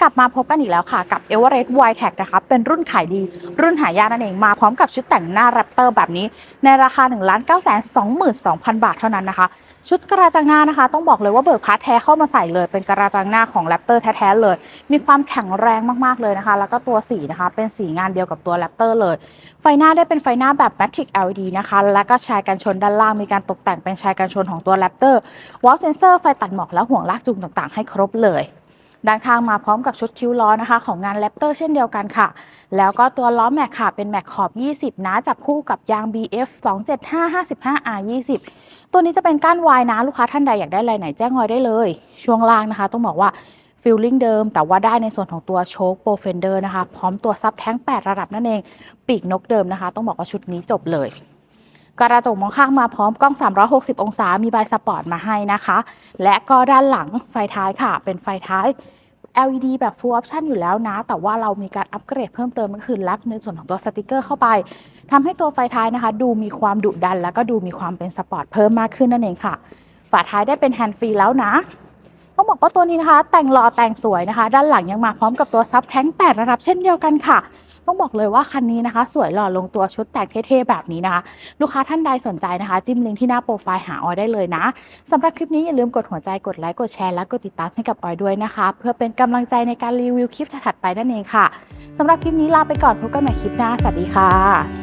กลับมาพบกันอีกแล้วค่ะ กับ e v e r e s t y t e c นะคะเป็นรุ่นขายดี รุ่นหายากนั่นเองมาพร้อมกับชุดแต่งหน้าแรปเตอร์แบบนี้ ในราคา 1 9 2 2 0 0 0บาทเท่านั้นนะคะ ชุดกระจังหน้านะคะ ต้องบอกเลยว่าเบิกพาร์ทแท้เข้ามาใส่เลย เป็นกระจังหน้าของแรปเตอร์แท้ๆเลย มีความแข็งแรงมากๆเลยนะคะ แล้วก็ตัวสีนะคะ เป็นสีงานเดียวกับตัวแรปเตอร์เลย ไฟหน้าได้เป็นไฟหน้าแบบ Matrix LED นะคะ แล้วก็ชายกันชนด้านล่างมีการตกแต่งเป็นชายกันชนของตัวแรปเตอร์วอลเซนเซอร์ไฟตัดหมอกและห่วงลากจูงต่างๆ ให้ครบเลย ด้านข้างมาพร้อมกับชุดคิ้วล้อนะคะ ของงานแรปเตอร์เช่นเดียวกันค่ะ แล้วก็ตัวล้อแม็กค่ะ เป็นแม็กขอบ 20 นะจับคู่กับยาง BF 275 55 R 20 ตัวนี้จะเป็นก้านวายนะลูกค้าท่านใดอยากได้ลายไหนแจ้งออยได้เลย ช่วงล่างนะคะ ต้องบอกว่าฟิลลิ่งเดิม แต่ว่าได้ในส่วนของตัวโชคโปรเฟนเดอร์นะคะ พร้อมตัวซับแท้ง 8 ระดับนั่นเอง ปีกนกเดิมนะคะ ต้องบอกว่าชุดนี้จบเลยกระจกมองข้างมาพร้อมกล้อง 360 องศา มีใบสปอร์ตมาให้นะคะ และก็ด้านหลังไฟท้ายค่ะ เป็นไฟท้าย LED แบบ full option อยู่แล้วนะ แต่ว่าเรามีการอัปเกรดเพิ่มเติมก็คือลักในส่วนของตัวสติกเกอร์เข้าไปทำให้ตัวไฟท้ายนะคะ ดูมีความดุดัน แล้วก็ดูมีความเป็นสปอร์ตเพิ่มมากขึ้นนั่นเองค่ะ ฝาท้ายได้เป็นแฮนด์ฟรีแล้วนะต้องบอกว่าตัวนี้นะคะ แต่งหล่อแต่งสวยนะคะ ด้านหลังยังมาพร้อมกับตัวซับแท้ง8ระดับเช่นเดียวกันค่ะ ต้องบอกเลยว่าคันนี้นะคะ สวยหล่อลงตัวชุดแต่งเท่ๆแบบนี้นะคะ ลูกค้าท่านใดสนใจนะคะ จิ้มลิงก์ที่หน้าโปรไฟล์หาออยได้เลยนะสำหรับคลิปนี้อย่าลืมกดหัวใจกดไลค์กดแชร์และกดติดตามให้กับออยด้วยนะคะ เพื่อเป็นกำลังใจในการรีวิวคลิปถัดไปนั่นเองค่ะสำหรับคลิปนี้ลาไปก่อนพบกันใหม่คลิปหน้าสวัสดีค่ะ